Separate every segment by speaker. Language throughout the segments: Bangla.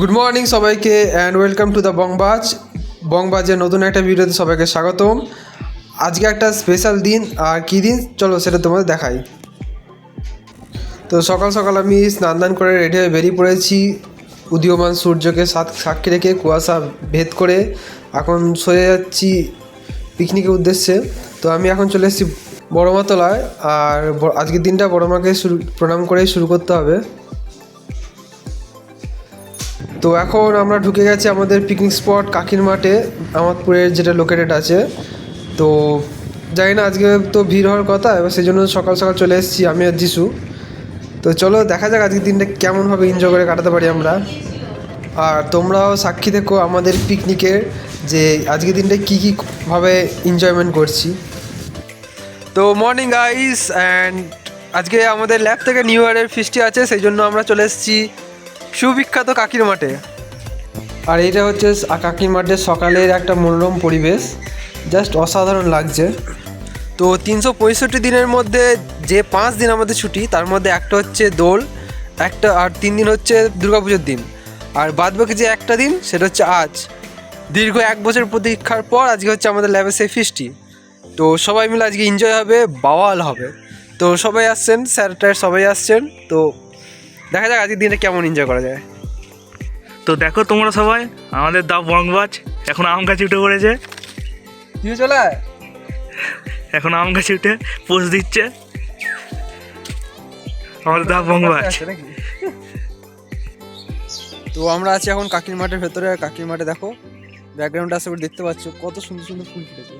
Speaker 1: গুড মর্নিং সবাইকে and welcome to the Bongbaaz বংবাজের নতুন একটা ভিডিওতে সবাইকে স্বাগতম। আজকে একটা স্পেশাল দিন, আর কী দিন? চলো সেটা তোমাদের দেখাই। তো সকাল সকাল আমি স্নান দান করে রেডি হয়ে বেরিয়ে পড়েছি। উদীয়মান সূর্যকে সাত সাক্ষী রেখে কুয়াশা ভেদ করে এখন সরে যাচ্ছি পিকনিকের উদ্দেশ্যে। তো আমি এখন চলে এসেছি বড়মাতলায় আর আজকের দিনটা বড়মাকে শুরু প্রণাম করেই শুরু করতে হবে। তো এখন আমরা ঢুকে গেছি আমাদের পিকনিক স্পট কাকির মাঠে, আমাদপুরের যেটা লোকেটেড আছে। তো জানি না, আজকে তো ভিড় হওয়ার কথা, এবার সেই জন্য সকাল সকাল চলে এসেছি আমি আর যিশু তো চলো দেখা যাক আজকের দিনটা কেমনভাবে এনজয় করে কাটাতে পারি আমরা। আর তোমরাও সাক্ষী থেকো আমাদের পিকনিকের যে আজকের দিনটা কী কীভাবে এনজয়মেন্ট করছি। তো মর্নিং গাইস অ্যান্ড আজকে আমাদের ল্যাব থেকে নিউ ইয়ারের ফিস্টি আছে সেই জন্য আমরা চলে এসেছি সুবিখ্যাত কাকির মাঠে। আর এটা হচ্ছে কাকির মাঠের সকালের একটা মনোরম পরিবেশ জাস্ট অসাধারণ লাগছে। তো তিনশো পঁয়ষট্টি দিনের মধ্যে যে পাঁচ দিন আমাদের ছুটি তার মধ্যে একটা হচ্ছে দোল একটা আর তিন দিন হচ্ছে দুর্গাপুজোর দিন। আর বাদ বাকি যে একটা দিন সেটা হচ্ছে আজ। দীর্ঘ এক বছর প্রতীক্ষার পর আজকে হচ্ছে আমাদের ল্যাবে সেই ফিস্টি তো সবাই মিলে আজকে এনজয় হবে বাওয়াল হবে। তো সবাই আসছেন স্যার সবাই আসছেন তো দেখা যাক আজকের দিনটা কেমন এনজয় করা যায়।
Speaker 2: তো দেখো তোমরা সবাই আমাদের দা বংবাজ এখন আম গাছে উঠে পড়েছে।
Speaker 1: তুই চলে
Speaker 2: এখন আম গাছে উঠে পোষ দিচ্ছে। আমাদের দা বংবাজ?
Speaker 1: তো আমরা আছি এখন কাকির মাঠের ভেতরে। কাকির মাঠে দেখো ব্যাকগ্রাউন্ড আশা করে দেখতে পাচ্ছ। কত সুন্দর সুন্দর ফুল ফুটেছে।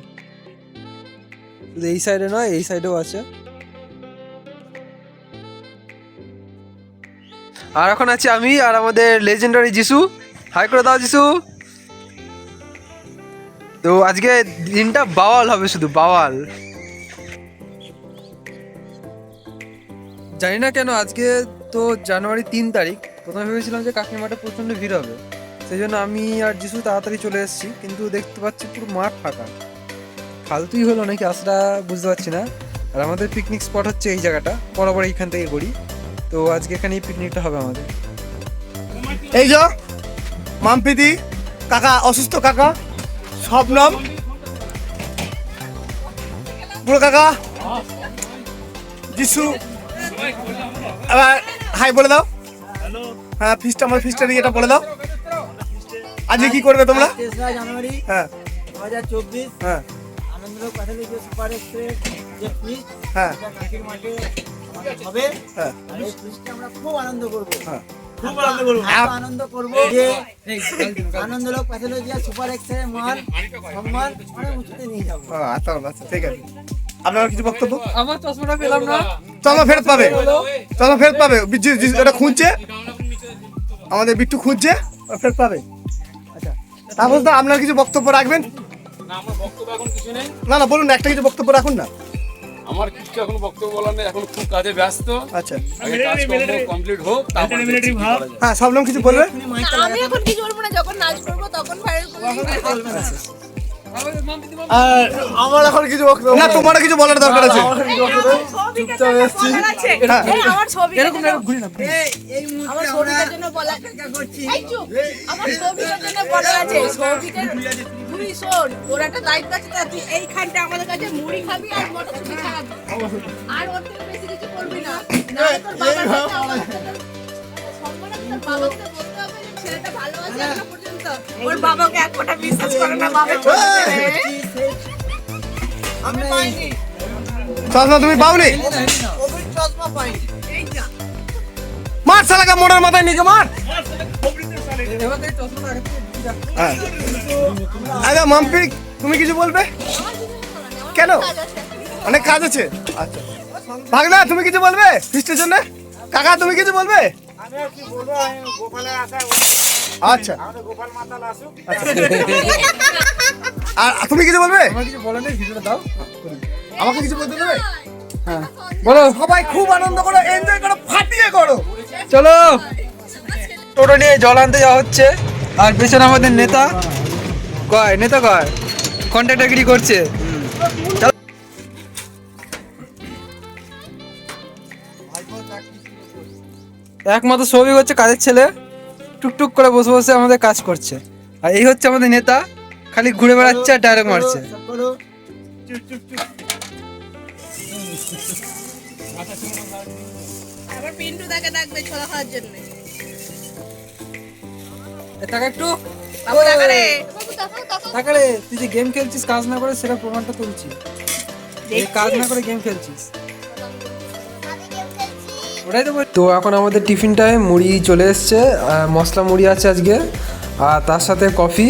Speaker 1: এই সাইডে নয় এই সাইডেও আছে। আর এখন আছি আমি আর আমাদের লেজেন্ডারি যিশু। হাই করে দাও যিশু। তো আজকে দিনটা বাওয়াল হবে শুধু, বাওয়াল। জানি না কেন আজকে তো জানুয়ারি তিন তারিখ। প্রথমে ভেবেছিলাম যে কাকির মাঠে প্রচণ্ড ভিড় হবে। সেই জন্য আমি আর যিশু তাড়াতাড়ি চলে এসেছি, কিন্তু দেখতে পাচ্ছি পুরো মাঠ ফাঁকা। ফালতুই হলো নাকি আসটা বুঝতে পারছি না। আর আমাদের পিকনিক স্পট হচ্ছে এই জায়গাটা, বরাবর এইখান থেকে করি তো আজকে এখানেই পিকনিকটা হবে আমাদের।
Speaker 3: এই যে মামপিদি কাকা অসুস্থ কাকা শবনম। বুড়ো কাকা। যিশু এবার হাই বলে দাও। হ্যাঁ ফিসটা আমার ফিসটা দিয়ে এটা বলে দাও। আজকে কি করবে তোমরা?
Speaker 4: জানুয়ারি
Speaker 3: হ্যাঁ।
Speaker 4: দু হাজার চব্বিশ
Speaker 3: হ্যাঁ
Speaker 4: প্যাথোলজি সুপার এক্সপ্রেস যে ফিস্ট
Speaker 3: হ্যাঁ।
Speaker 4: কাকির মাঠে হবে।
Speaker 3: হ্যাঁ।
Speaker 4: আর এই ফিস্টে আমরা খুব আনন্দ করব।
Speaker 3: হ্যাঁ।
Speaker 4: খুব আনন্দ করব। আনন্দ করব যে আনন্দলোক প্যাথোলজি আর সুপার এক্সপ্রেস সম্মান অনেক উঁচুতে নিয়ে যাব।
Speaker 3: আচ্ছা আচ্ছা ঠিক আছে। আপনার কিছু বক্তব্য?
Speaker 1: আমার চশমাটা পেলাম না।
Speaker 3: চলো ফেরত পাবে। চলো ফেরত পাবে। এটা খুঁজছে? আমাদের বিট্টু খুঁজছে? ফেরত পাবে। আচ্ছা। তারপর তো আপনার কিছু বক্তব্য রাখবেন? না না বলুন না, একটা কিছু বক্তব্য রাখুন না।
Speaker 5: আমার কিছু এখন বক্তব্য বলার নেই এখন খুব কাজে ব্যস্ত
Speaker 3: আচ্ছা
Speaker 5: কমপ্লিট হোক তারপর করা যায়।
Speaker 3: হ্যাঁ সব নাম কিছু বলবে
Speaker 6: আমি এখন কিছু বলব না যখন নাচ করব তখন ভাইরাল করব
Speaker 3: আর আমার এখন কিছু বক্তব্য না তোমারও কিছু বলার দরকার আছে
Speaker 6: চুপচাপ এসছি আমার ছবি এরকম
Speaker 4: এই
Speaker 6: আমার ছবিটার জন্য বলা এই চুপ আমার ছবিটার জন্য বলা আছে ছবিটার দুই শোন ওর একটা দায়িত্ব আছে তা তুই এইখানটা আমাদের কাছে মুড়ি খাবি আর মটরশুঁটি খাবি আর ওর থেকে বেশি কিছু করবি না। না তোর বাবার আমার কাছে তোর বাবার কাছে বলতে হবে যে ছেলেটা ভালো আছে এখনও পর্যন্ত। ওর বাবাকে এক ফোঁটা বিশ্বাস করে না বাবা ছোট
Speaker 4: আমি পাইনি।
Speaker 3: চশমা তুমি পাওনি?
Speaker 4: চশমা পাইনি।
Speaker 6: এই যা
Speaker 3: মার সালাকা মোড়ের মাথায় নিকে মার। হ্যাঁ আচ্ছা মাম্পি তুমি কিছু বলবে? কেন? অনেক কাজ আছে। আচ্ছা। ভাগনা তুমি কিছু বলবে? ফিস্টের জন্য কাকা তুমি কিছু বলবে? আচ্ছা। আচ্ছা। আর তুমি কিছু বলবে? আমাকে কিছু বলতে দেবে?
Speaker 1: বলো।
Speaker 3: সবাই খুব আনন্দ করো এনজয় করো ফাটিয়ে করো।
Speaker 1: চলো। টোটো নিয়ে জল আনতে যাওয়া হচ্ছে। আর পেছনে আমাদের নেতা কয়? নেতা কয়? কন্ট্রাক্টারগিরি করছে। একমাত্র সৌভিক হচ্ছে কাজের ছেলে, টুকটুক করে বসে বসে আমাদের কাজ করছে। আর এই হচ্ছে আমাদের নেতা, খালি ঘুরে বেড়াচ্ছে আর ডায়লগ মারছে।
Speaker 6: পিন্টু তাকে ডাকবে ছোলা খাওয়ার জন্য।
Speaker 1: টাকা একটু তুই যে গেম খেলছিস কাজ না করে সেটা প্রমাণটা তুলছি। কাজ না করে গেম খেলছিস। তো এখন আমাদের টিফিনটায় মুড়ি চলে এসছে মশলা মুড়ি আছে আজকে আর তার সাথে কফি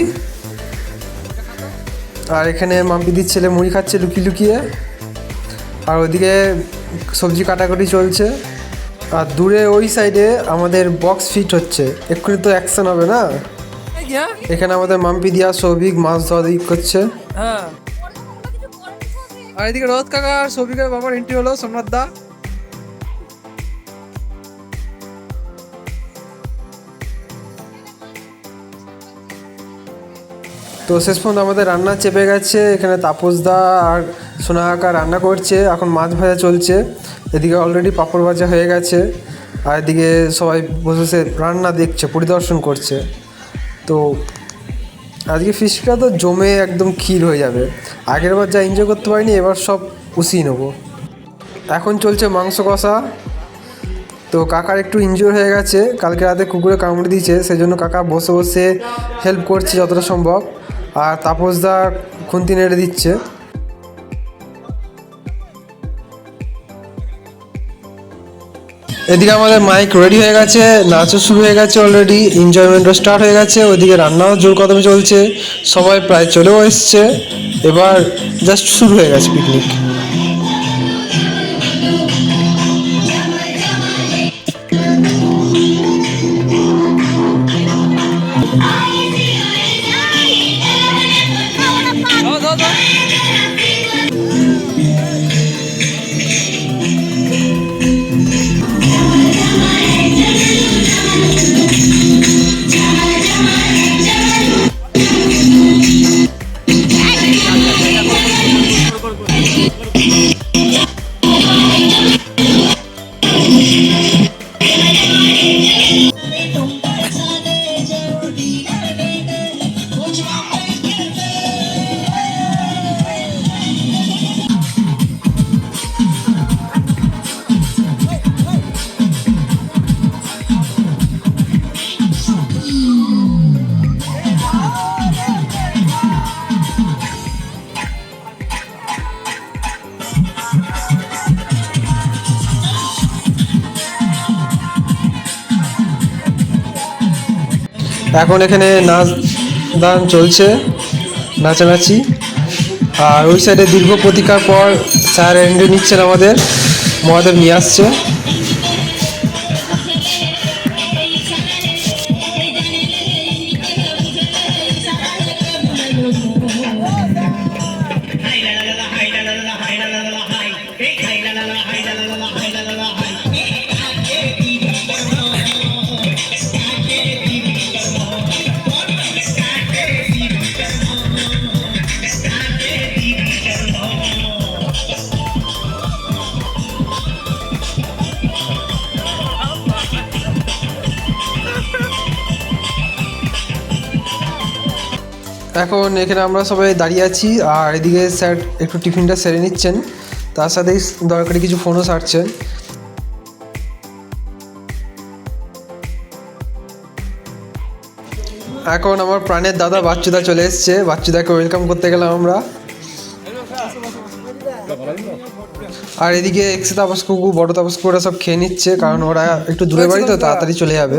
Speaker 1: আর এখানে মাম্পিদির ছেলে মুড়ি খাচ্ছে লুকিয়ে লুকিয়ে। আর ওইদিকে সবজি কাটাকুটি চলছে। আর দূরে ওই সাইডে আমাদের বক্স ফিট হচ্ছে। এক্ষুনি তো অ্যাকশন হবে না? এখানে আমাদের মাম্পি দিয়া সৌভিক মাছ ধরা দিক করছে। হ্যাঁ। আর এদিকে রোদ কাকা আর সৌভিকের বাবার এন্ট্রি হলো সোমনাথ দা। তো শেষ পর্যন্ত আমাদের রান্না চেপে গেছে। এখানে তাপস দা আর সোনাহাকা রান্না করছে। এখন মাছ ভাজা চলছে। এদিকে অলরেডি পাঁপড় ভাজা হয়ে গেছে, আর এদিকে সবাই বসে বসে রান্না দেখছে, পরিদর্শন করছে। তো আজকে ফিশটা তো জমে একদম ক্ষীর হয়ে যাবে। আগের বার যা এনজয় করতে পারিনি, এবার সব উসিয়ে নেব। এখন চলছে মাংস কষা। তো কাকার একটু ইনজোর হয়ে গেছে, কালকে রাতে কুকুরে কামড়ে দিয়েছে সেই জন্য কাকা বসে বসে হেল্প করছে যতটা সম্ভব। আর তাপসদা খুন্তি নেড়ে দিচ্ছে। এদিকে আমাদের মাইক রেডি হয়ে গেছে, নাচও শুরু হয়ে গেছে অলরেডি এনজয়মেন্টও স্টার্ট হয়ে গেছে ওইদিকে রান্নাও জোর কদমে চলছে, সবাই প্রায় চলেও এসছে, এবার জাস্ট শুরু হয়ে গেছে পিকনিক এখন এখানে নাচ দান চলছে, নাচানাচি। আর ওই সাইডে দীর্ঘ প্রতীক্ষার পর স্যার এন্ট্রি নিচ্ছেন আমাদের, মহাদেব নিয়ে আসছে। এখন এখানে আমরা সবাই দাঁড়িয়ে আছি, আর এদিকে স্যার একটু টিফিনটা সেরে নিচ্ছেন। তার সাথেই দরকারি কিছু ফোনও সারছেন। এখন আমার প্রাণের দাদা বাচ্চুদা চলে এসছে। বাচ্চুদাকে ওয়েলকাম করতে গেলাম আমরা। আর এদিকে এক্সে তাপস কুকু, বড় তাপস কুকু ওরা সব খেয়ে নিচ্ছে, কারণ ওরা একটু দূরে বাড়ি তো, তাড়াতাড়ি চলে যাবে।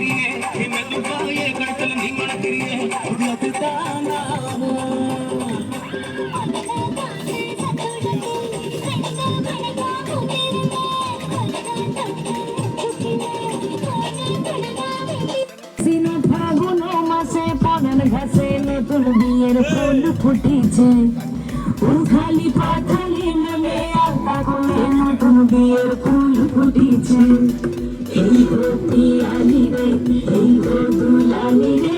Speaker 6: கிரியே என்ன துப்பாயே கடத்தல
Speaker 1: நீ
Speaker 7: மணக்கிரியே உள்ளது தானா নতুন বিয়ের ফুল ফুটেছে উখালি পাথালি নামে নতুন বিয়ের ফুল ফুটেছে এই রে এই রে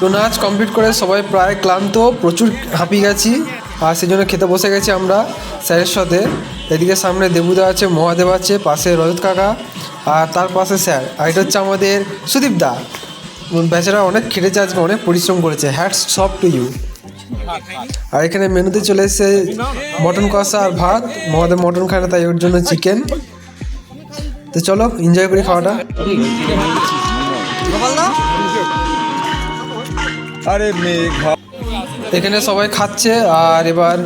Speaker 1: তো নাচ কমপ্লিট করে সবাই প্রায় ক্লান্ত, প্রচুর হাঁপিয়ে গেছি। আর সেই জন্য খেতে বসে গেছি আমরা স্যারের সাথে। এদিকে সামনে দেবুদা আছে, মহাদেব আছে, পাশে রজত কাকা, আর তার পাশে স্যার। আর এটা হচ্ছে আমাদের সুদীপ দা। বেচারা অনেক খেটেছে আজকে, অনেক পরিশ্রম করেছে। হ্যাটস সব টু ইউ আর এখানে মেনুতে চলে এসেছে মটন কষা আর ভাত। মহাদেব মটন খায় না, তাই ওর জন্য চিকেন। তো চলো এনজয় করি খাওয়াটা।
Speaker 8: আরে মেঘা
Speaker 1: এখানে সবাই খাচ্ছে আর এবার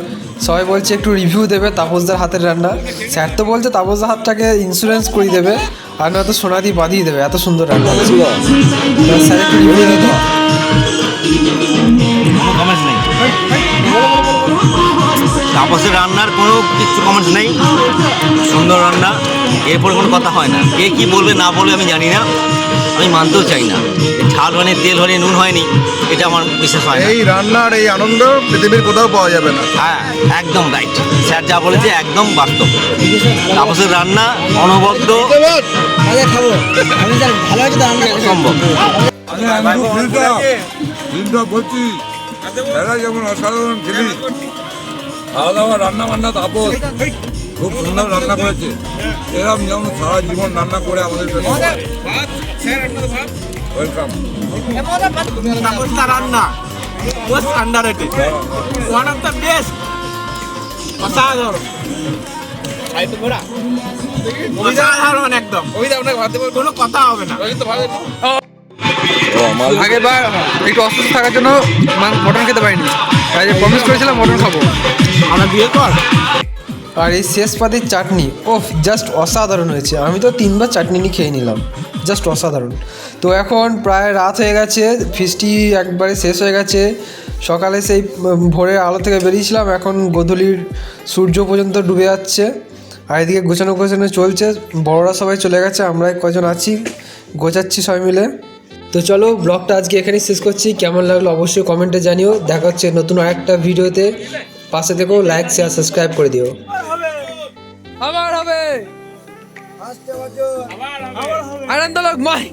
Speaker 1: সবাই বলছে একটু রিভিউ দেবে তাপসদার হাতের রান্না স্যার তো বলছে তাপসদার হাতটাকে ইন্স্যুরেন্স করে দেবে আর নয়তো সোনা দিয়ে বাঁধিয়ে দেবে এত সুন্দর রান্না। স্যার একটু রিভিউ দিত
Speaker 9: তাপসের রান্নার কোনো কিছু কমেন্টস নেই। সুন্দর রান্না এরপর কোনো কথা হয় না। কে কি বলবে না বলবে আমি জানি না। আমি মানতেও চাই না। ঝাল হয়নি তেল হয়নি নুন হয়নি এটা আমার বিশ্বাস হয়
Speaker 8: এই রান্নার এই আনন্দ পৃথিবীর কোথাও পাওয়া যাবে না।
Speaker 9: হ্যাঁ একদম রাইট স্যার যা বলেছে একদম বাস্তব। তাপসের রান্না অনবদ্য। সম্ভব
Speaker 8: বলছি এরা যেমন অসাধারণ ছিলি খাওয়া দাওয়া রান্না বান্না তাপস খুব সুন্দর রান্না করেছে। এরকম যেমন সারা জীবন রান্না করে আমাদের ওয়েলকাম
Speaker 3: রান্না most one of the best অসাধারণ অসাধারণ একদম কোনো কথা হবে না।
Speaker 1: আগের বার একটু অসুস্থ থাকার জন্য মটন খেতে পারিনি। তাই প্রমিস করেছিলাম মটন খাব।
Speaker 3: আমরা বিয়ে কর।
Speaker 1: আর এই শেষ পাতির চাটনি ও জাস্ট অসাধারণ হয়েছে। আমি তো তিনবার চাটনি নিয়ে খেয়ে নিলাম জাস্ট অসাধারণ। তো এখন প্রায় রাত হয়ে গেছে ফিস্টি একবারে শেষ হয়ে গেছে। সকালে সেই ভোরের আলো থেকে বেরিয়েছিলাম এখন গোধূলির সূর্য পর্যন্ত ডুবে যাচ্ছে। আর এদিকে গোছানো গোছানো চলছে বড়রা সবাই চলে গেছে আমরা কজন আছি গোছাচ্ছি সবাই মিলে। তো চলো ব্লগটা আজকে এখানেই শেষ করছি। কেমন লাগল অবশ্যই কমেন্টে জানিও। দেখা হচ্ছে নতুন আরেকটা ভিডিওতে। পাশে দেখো লাইক শেয়ার সাবস্ক্রাইব করে দিও।
Speaker 3: আবার হবে।
Speaker 4: আবার হবে।
Speaker 3: আনন্দ লোক মাই।